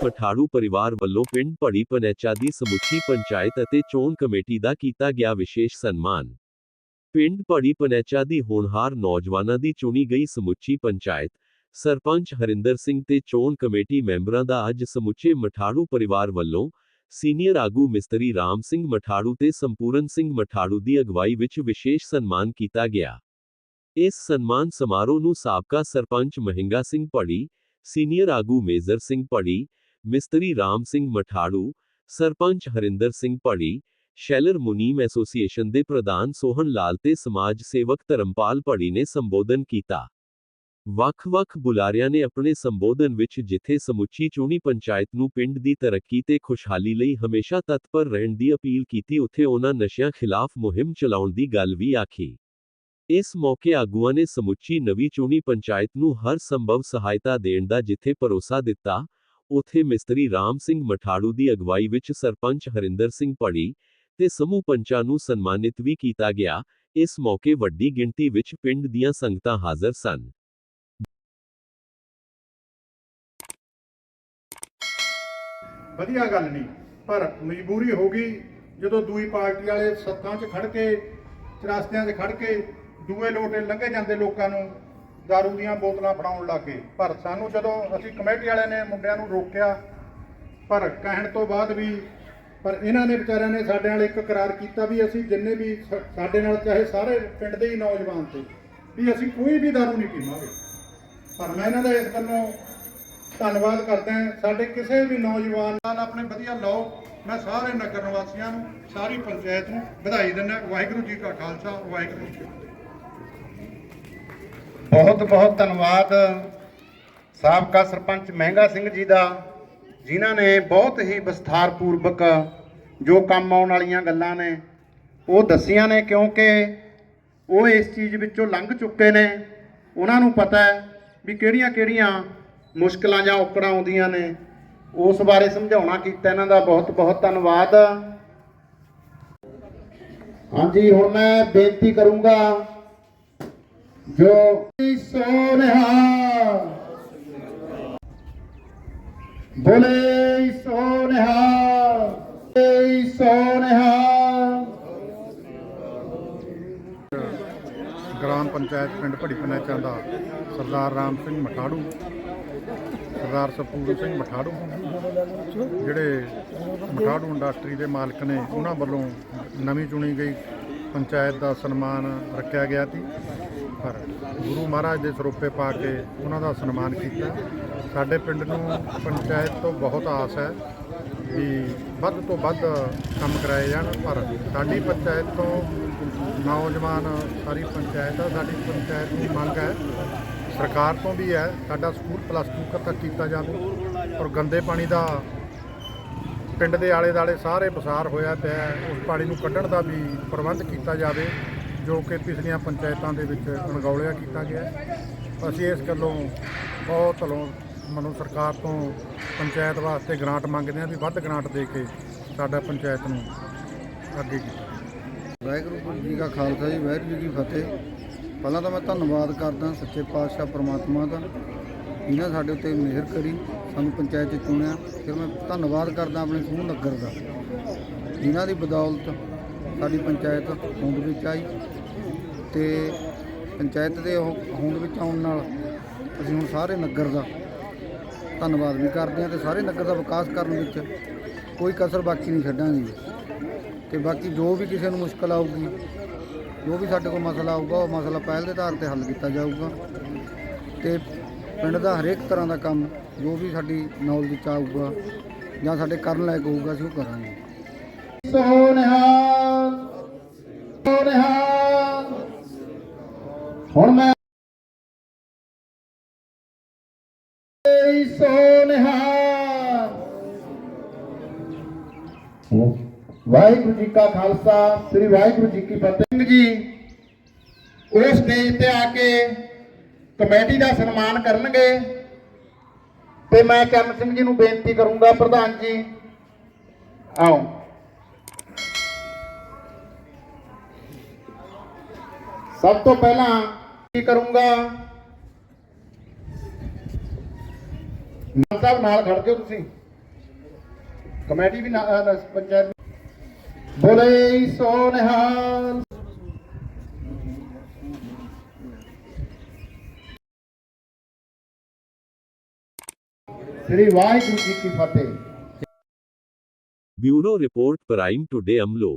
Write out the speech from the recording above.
ਪਠਾੜੂ ਪਰਿਵਾਰ ਵੱਲੋਂ ਪਿੰਡ ਭੜੀ ਪਨੈਚਾ ਦੀ ਸਮੁੱਚੀ ਪੰਚਾਇਤ ਅਤੇ ਚੋਣ ਕਮੇਟੀ ਦਾ ਕੀਤਾ ਗਿਆ ਵਿਸ਼ੇਸ਼ ਸਨਮਾਨ। ਪਿੰਡ ਭੜੀ ਪਨੈਚਾ ਦੀ ਹੋਣਹਾਰ ਨੌਜਵਾਨਾਂ ਦੀ ਚੁਣੀ ਗਈ ਸਮੁੱਚੀ ਪੰਚਾਇਤ, ਸਰਪੰਚ ਹਰਿੰਦਰ ਸਿੰਘ ਤੇ ਚੋਣ ਕਮੇਟੀ ਮੈਂਬਰਾਂ ਦਾ ਅੱਜ ਸਮੁੱਚੇ ਮਠਾੜੂ ਪਰਿਵਾਰ ਵੱਲੋਂ ਸੀਨੀਅਰ ਆਗੂ ਮਿਸਤਰੀ ਰਾਮ ਸਿੰਘ ਮਠਾੜੂ ਤੇ ਸੰਪੂਰਨ ਸਿੰਘ ਮਠਾੜੂ ਦੀ ਅਗਵਾਈ ਵਿੱਚ ਵਿਸ਼ੇਸ਼ ਸਨਮਾਨ ਕੀਤਾ ਗਿਆ। ਇਸ ਸਨਮਾਨ ਸਮਾਰੋਹ ਨੂੰ ਸਾਬਕਾ ਸਰਪੰਚ ਮਹਿੰਗਾ ਸਿੰਘ ਭੜੀ, ਸੀਨੀਅਰ ਆਗੂ ਮੇਜਰ ਸਿੰਘ ਭੜੀ ਮਿਸਤਰੀ ਰਾਮ ਸਿੰਘ ਮਠਾੜੂ, ਸਰਪੰਚ ਹਰਿੰਦਰ ਸਿੰਘ ਭੜੀ ਸ਼ੈਲਰ ਮੁਨੀਮ ਐਸੋਸੀਏਸ਼ਨ ਦੇ ਪ੍ਰਧਾਨ ਸੋਹਣ ਲਾਲ ਤੇ ਸਮਾਜ ਸੇਵਕ ਧਰਮਪਾਲ ਭੜੀ ਨੇ ਸੰਬੋਧਨ ਕੀਤਾ। ਵੱਖ-ਵੱਖ ਬੁਲਾਰਿਆਂ ਨੇ ਆਪਣੇ ਸੰਬੋਧਨ ਵਿੱਚ ਜਿੱਥੇ ਸਮੁੱਚੀ ਚੂਣੀ ਪੰਚਾਇਤ ਨੂੰ ਪਿੰਡ ਦੀ ਤਰੱਕੀ ਤੇ ਖੁਸ਼ਹਾਲੀ ਲਈ ਹਮੇਸ਼ਾ ਤਤਪਰ ਰਹਿਣ ਦੀ ਅਪੀਲ ਕੀਤੀ, ਉੱਥੇ ਉਹਨਾਂ ਨਸ਼ਿਆਂ ਖਿਲਾਫ ਮੁਹਿੰਮ ਚਲਾਉਣ ਦੀ ਗੱਲ ਵੀ ਆਖੀ। ਇਸ ਮੌਕੇ ਆਗੂਆਂ ਨੇ ਸਮੁੱਚੀ ਨਵੀਂ ਚੂਣੀ ਪੰਚਾਇਤ ਨੂੰ ਹਰ ਸੰਭਵ ਸਹਾਇਤਾ ਦੇਣ ਦਾ ਜਿੱਥੇ ਭਰੋਸਾ ਦਿੱਤਾ ਉਥੇ ਮਿਸਤਰੀ ਰਾਮ ਸਿੰਘ ਮਠਾੜੂ ਦੀ ਅਗਵਾਈ ਵਿੱਚ ਸਰਪੰਚ ਹਰਿੰਦਰ ਸਿੰਘ ਪੜੀ ਤੇ ਸਮੂਹ ਪੰਚਾਂ ਨੂੰ ਸਨਮਾਨਿਤ ਵੀ ਕੀਤਾ ਗਿਆ। ਇਸ ਮੌਕੇ ਵੱਡੀ ਗਿਣਤੀ ਵਿੱਚ ਪਿੰਡ ਦੀਆਂ ਸੰਗਤਾਂ ਹਾਜ਼ਰ ਸਨ। ਵਧੀਆ ਗੱਲ ਨਹੀਂ, ਪਰ ਮਜਬੂਰੀ ਹੋ ਗਈ ਜਦੋਂ ਦੂਈ ਪਾਰਟੀ ਵਾਲੇ ਸੱਥਾਂ 'ਚ ਖੜ ਕੇ, ਚਰਾਸਤਿਆਂ 'ਚ ਖੜ ਕੇ ਦੂਏ ਲੋਟੇ ਲੰਘੇ ਜਾਂਦੇ ਲੋਕਾਂ ਨੂੰ। ਦਾਰੂ ਦੀਆਂ ਬੋਤਲਾਂ ਫੜਾਉਣ ਲੱਗੇ ਪਰ ਸਾਨੂੰ ਜਦੋਂ ਅਸੀਂ ਕਮੇਟੀ ਵਾਲਿਆਂ ਨੇ ਮੁੰਡਿਆਂ ਨੂੰ ਰੋਕਿਆ ਪਰ ਕਹਿਣ ਤੋਂ ਬਾਅਦ ਵੀ ਪਰ ਇਹਨਾਂ ਨੇ ਵਿਚਾਰਿਆਂ ਨੇ ਸਾਡੇ ਨਾਲ ਇੱਕ ਕਰਾਰ ਕੀਤਾ ਵੀ ਅਸੀਂ ਜਿੰਨੇ ਵੀ ਸ- ਸਾਡੇ ਨਾਲ ਚਾਹੇ ਸਾਰੇ ਪਿੰਡ ਦੇ ਹੀ ਨੌਜਵਾਨ ਤੇ ਵੀ ਅਸੀਂ ਕੋਈ ਵੀ ਦਾਰੂ ਨਹੀਂ ਪੀਵਾਂਗੇ ਪਰ ਮੈਂ ਇਹਨਾਂ ਦਾ ਇਸ ਗੱਲੋਂ ਧੰਨਵਾਦ ਕਰਦਾ ਸਾਡੇ ਕਿਸੇ ਵੀ ਨੌਜਵਾਨ ਨਾਲ ਆਪਣੇ ਵਧੀਆ ਲਾਓ ਮੈਂ ਸਾਰੇ ਨਗਰ ਨਿਵਾਸੀਆਂ ਨੂੰ ਸਾਰੀ ਪੰਚਾਇਤ ਨੂੰ ਵਧਾਈ ਦਿੰਦਾ ਵਾਹਿਗੁਰੂ ਜੀ ਕਾ ਖਾਲਸਾ ਵਾਹਿਗੁਰੂ ਜੀ ਕੀ ਫਤਿਹ ਬਹੁਤ ਬਹੁਤ ਧੰਨਵਾਦ। ਸਾਬਕਾ ਸਰਪੰਚ ਮਹਿੰਗਾ ਸਿੰਘ ਜੀ ਦਾ, ਜਿਨ੍ਹਾਂ ਨੇ ਬਹੁਤ ਹੀ ਵਿਸਥਾਰ ਪੂਰਵਕ ਜੋ ਕੰਮ ਆਉਣ ਵਾਲੀਆਂ ਗੱਲਾਂ ਨੇ, ਉਹ ਦੱਸੀਆਂ ਨੇ ਕਿਉਂਕਿ ਉਹ ਇਸ ਚੀਜ਼ ਵਿੱਚੋਂ ਲੰਘ ਚੁੱਕੇ ਨੇ। ਉਹਨਾਂ ਨੂੰ ਪਤਾ ਹੈ ਵੀ ਕਿਹੜੀਆਂ-ਕਿਹੜੀਆਂ ਮੁਸ਼ਕਲਾਂ ਜਾਂ ਔਕੜਾਂ ਆਉਂਦੀਆਂ ਨੇ। ਉਸ ਬਾਰੇ ਸਮਝਾਉਣਾ ਕੀਤਾ ਇਹਨਾਂ ਦਾ ਬਹੁਤ ਬਹੁਤ ਧੰਨਵਾਦ। ਹਾਂਜੀ, ਹੁਣ ਮੈਂ ਬੇਨਤੀ ਕਰੂੰਗਾ ਜੋ ਸੋਨਹਾ ਬੋਲੇ ਸੋਨਹਾ ਬੋਲੇ ਸੋਨਹਾ ਗ੍ਰਾਮ ਪੰਚਾਇਤ ਪਿੰਡ ਭੜੀ ਪਨੈਚਾਂ ਦਾ ਸਰਦਾਰ ਰਾਮ ਸਿੰਘ ਮਠਾੜੂ, ਸਰਦਾਰ ਸਪੂਰ ਸਿੰਘ ਮਠਾੜੂ, ਜਿਹੜੇ ਮਠਾੜੂ ਇੰਡਸਟਰੀ ਦੇ ਮਾਲਕ ਨੇ, ਉਹਨਾਂ ਵੱਲੋਂ ਨਵੀਂ ਚੁਣੀ ਗਈ ਪੰਚਾਇਤ ਦਾ ਸਨਮਾਨ ਰੱਖਿਆ ਗਿਆ ਸੀ। ਪਰ ਗੁਰੂ ਮਹਾਰਾਜ ਦੇ ਸਰੋਪੇ ਪਾ ਕੇ ਉਹਨਾਂ ਦਾ ਸਨਮਾਨ ਕੀਤਾ। ਸਾਡੇ ਪਿੰਡ ਨੂੰ ਪੰਚਾਇਤ ਤੋਂ ਬਹੁਤ ਆਸ ਹੈ ਵੀ ਵੱਧ ਤੋਂ ਵੱਧ ਕੰਮ ਕਰਾਏ ਜਾਣ, ਪਰ ਸਾਡੀ ਪੰਚਾਇਤ ਤੋਂ ਨੌਜਵਾਨ ਸਾਰੀ ਪੰਚਾਇਤ ਆ, ਸਾਡੀ ਪੰਚਾਇਤ ਦੀ ਮੰਗ ਹੈ, ਸਰਕਾਰ ਤੋਂ ਵੀ ਹੈ, ਸਾਡਾ ਸਕੂਲ ਪਲੱਸ 2 ਤੱਕ ਕੀਤਾ ਜਾਵੇ। ਔਰ ਗੰਦੇ ਪਾਣੀ ਦਾ ਪਿੰਡ ਦੇ ਆਲੇ ਦਾਲੇ ਸਾਰੇ ਪਸਾਰ ਹੋਇਆ ਪਿਆ ਉਸ ਪਾਣੀ ਨੂੰ ਕੱਢਣ ਦਾ ਵੀ ਪ੍ਰਬੰਧ ਕੀਤਾ ਜਾਵੇ। ਜੋ ਕਿ ਪਿਛਲੀਆਂ ਪੰਚਾਇਤਾਂ ਦੇ ਵਿੱਚ ਅਣਗੌਲਿਆ ਕੀਤਾ ਗਿਆ ਅਸੀਂ ਇਸ ਗੱਲੋਂ ਬਹੁਤ ਵੱਲੋਂ ਮਨੋਂ ਸਰਕਾਰ ਤੋਂ ਪੰਚਾਇਤ ਵਾਸਤੇ ਗ੍ਰਾਂਟ ਮੰਗਦੇ ਹਾਂ ਵੀ ਵੱਧ ਗ੍ਰਾਂਟ ਦੇ ਕੇ ਸਾਡਾ ਪੰਚਾਇਤ ਨੂੰ ਅੱਗੇ ਕੀਤਾ ਵਾਹਿਗੁਰੂ ਜੀ ਕਾ ਖਾਲਸਾ ਜੀ, ਵਾਹਿਗੁਰੂ ਜੀ ਕੀ ਫਤਿਹ। ਪਹਿਲਾਂ ਤਾਂ ਮੈਂ ਧੰਨਵਾਦ ਕਰਦਾ ਸੱਚੇ ਪਾਤਸ਼ਾਹ ਪ੍ਰਮਾਤਮਾ ਦਾ ਇਹਨਾਂ ਸਾਡੇ ਉੱਤੇ ਮਿਹਰ ਕਰੀ, ਸਾਨੂੰ ਪੰਚਾਇਤ 'ਚ ਚੁਣਿਆ। ਫਿਰ ਮੈਂ ਧੰਨਵਾਦ ਕਰਦਾ ਆਪਣੇ ਸਮੂਹ ਨਗਰ ਦਾ, ਜਿਨ੍ਹਾਂ ਦੀ ਬਦੌਲਤ ਸਾਡੀ ਪੰਚਾਇਤ ਹੋਂਦ ਵਿੱਚ ਆਈ ਤੇ ਪੰਚਾਇਤ ਦੇ ਹੋਂਦ ਵਿੱਚ ਆਉਣ ਨਾਲ ਅਸੀਂ ਹੁਣ ਸਾਰੇ ਨਗਰ ਦਾ ਧੰਨਵਾਦ ਵੀ ਕਰਦੇ ਹਾਂ ਤੇ ਸਾਰੇ ਨਗਰ ਦਾ ਵਿਕਾਸ ਕਰਨ ਵਿੱਚ ਕੋਈ ਕਸਰ ਬਾਕੀ ਨਹੀਂ ਛੱਡਾਂਗੇ। ਤੇ ਬਾਕੀ ਜੋ ਵੀ ਕਿਸੇ ਨੂੰ ਮੁਸ਼ਕਲ ਆਊਗੀ, ਜੋ ਵੀ ਸਾਡੇ ਕੋਲ ਮਸਲਾ ਆਊਗਾ, ਉਹ ਮਸਲਾ ਪਹਿਲ ਦੇ ਆਧਾਰ ਤੇ ਹੱਲ ਕੀਤਾ ਜਾਊਗਾ। ਤੇ ਪਿੰਡ ਦਾ ਹਰੇਕ ਤਰ੍ਹਾਂ ਦਾ ਕੰਮ, ਜੋ ਵੀ ਸਾਡੀ ਨੌਲੇਜ ਚ ਆਊਗਾ ਜਾਂ ਸਾਡੇ ਕਰਨ ਲਾਇਕ ਹੋਊਗਾ, ਅਸੀਂ ਉਹ ਕਰਾਂਗੇ। ਸੋਨਹਾ ਸੋਨਹਾ ਹੁਣ ਮੈਂ ਬੋਲੇ ਵਾਹਿਗੁਰੂ ਜੀ ਕਾ ਖਾਲਸਾ, ਸ੍ਰੀ ਵਾਹਿਗੁਰੂ ਜੀ ਕੀ ਫਤਿਹ। ਸਿੰਘ ਜੀ ਉਹ ਸਟੇਜ ਤੇ ਆ ਕੇ ਕਮੇਟੀ ਦਾ ਸਨਮਾਨ ਕਰਨਗੇ ਤੇ ਮੈਂ ਚਰਨ ਸਿੰਘ ਜੀ ਨੂੰ ਬੇਨਤੀ ਕਰੂੰਗਾ, ਪ੍ਰਧਾਨ ਜੀ, ਆਓ। ਸਭ ਤੋਂ ਪਹਿਲਾਂ ਕਰੂੰਗਾ ਮਾਨ ਸਾਹਿਬ ਨਾਲ ਖੜ ਜਾਓ ਤੁਸੀਂ ਕਮੇਟੀ ਵੀ ਨਾ- ਅਹ ਪੰਚਾਇਤ ਬੋਲੇ ਸੋ ਨਿਹਾਲ ਸ੍ਰੀ ਵਾਹਿਗੁਰੂ ਜੀ ਕੀ ਫਤਿਹ ब्यूरो रिपोर्ट प्राइम टुडे अमलो